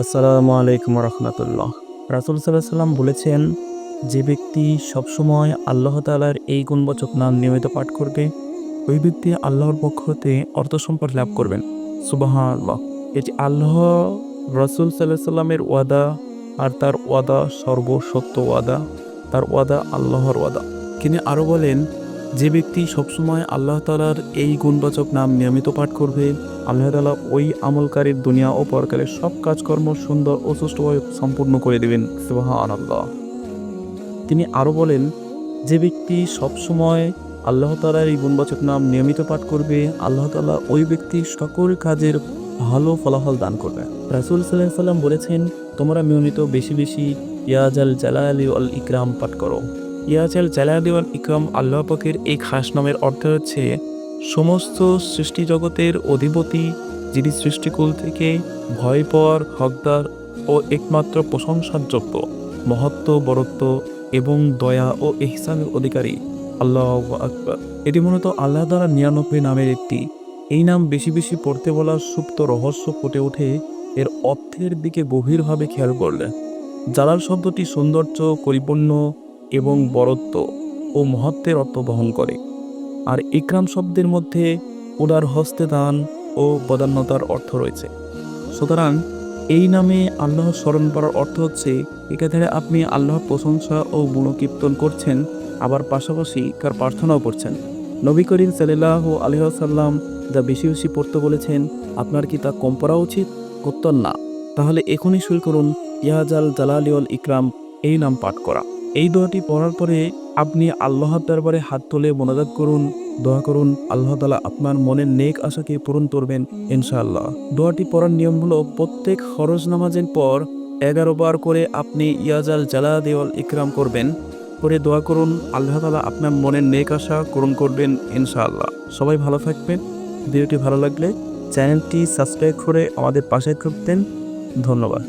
আসসালামু আলাইকুম রহমতুল্লাহ। রাসুল সাল্লাহ সাল্লাম বলেছেন, যে ব্যক্তি সবসময় আল্লাহ তালার এই গুণবাচক নাম নিয়মিত পাঠ করবে, ওই ব্যক্তি আল্লাহর পক্ষ হতে অর্থ সম্পদ লাভ করবেন। সুবাহ আল্লাহ এটি আল্লাহ রসুল সাল্লাহ সাল্লামের ওয়াদা আর তার ওয়াদা সর্বসত্য ওয়াদা, তার ওয়াদা আল্লাহর ওয়াদা। তিনি আরও বলেন যে ব্যক্তি সবসময় আল্লাহ তালার এই গুণবাচক নাম নিয়মিত পাঠ করবে, আল্লাহ তালা ওই আমলকারীর দুনিয়া ও পরকালের সব কাজকর্ম সুন্দর ও সুষ্ঠুভাবে সম্পূর্ণ করে দেবেন। সুবাহান তিনি আরও বলেন, যে ব্যক্তি সবসময় আল্লাহ তালার এই গুণবাচক নাম নিয়মিত পাঠ করবে, আল্লাহ তালা ওই ব্যক্তি সকল কাজের ভালো ফলাফল দান করবে। রাসুল সাল্লাহ সাল্লাম বলেছেন, তোমরা নিয়মিত বেশি বেশি ইয়াজাল জালালি আল ইকরাম পাঠ করো। ইয়াজাল জালালি আল ইকরাম আল্লাহ পাকের এই খাস নামের অর্থ হচ্ছে, সমস্ত সৃষ্টি জগতের অধিপতি যিনি সৃষ্টিকুল থেকে ভয় পাওয়ার হকদার ও একমাত্র প্রশংসার যোগ্য মহত্ব, বরত্ব এবং দয়া ও ইহসানের অধিকারী। আল্লাহ আকবর। এটি মূলত আল্লাহ দ্বারা নিরানব্বই নামের একটি। এই নাম বেশি বেশি পড়তে বলা সুপ্ত রহস্য ফুটে ওঠে, এর অর্থের দিকে গভীরভাবে খেয়াল করলে। জালাল শব্দটি সৌন্দর্য, পরিপূর্ণ এবং বরত্ব ও মহত্বের অর্থ বহন করে। আর ইকরাম শব্দের মধ্যে উদার হস্তে দান ও বদান্যতার অর্থ রয়েছে। সুতরাং এই নামে আল্লাহ স্মরণ করার অর্থ হচ্ছে একাধারে আপনি আল্লাহর প্রশংসা ও গুণকীর্তন করছেন, আবার পাশাপাশি কার প্রার্থনাও করছেন। নবী করিম সাল্লাহ আলহাসাল্লাম যা বেশি বেশি পড়তে বলেছেন, আপনার কি তা কম পড়া উচিত? উত্তর না। তাহলে এখনই শুরু করুন ইয়াজাল জালালিউল ইকরাম, এই নাম পাঠ করা। এই দোয়াটি পড়ার পরে আপনি আল্লাহর দরবারে হাত তুলে মোনাজাত করুন, দোয়া করুন, আল্লাহ তালা আপনার মনের নেক আশাকে পূরণ করবেন ইনশাআল্লাহ। দোয়াটি পড়ার নিয়ম হলো প্রত্যেক খরচ নামাজের পর এগারো বার করে আপনি ইয়াজাল জালা দেওয়াল ইকরাম করবেন করে দোয়া করুন, আল্লাহ তালা আপনার মনের নেক আশা পূরণ করবেন ইনশাআল্লাহ। সবাই ভালো থাকবেন, ভিডিওটি ভালো লাগলে চ্যানেলটি সাবস্ক্রাইব করে আমাদের পাশে থাকতেন, ধন্যবাদ।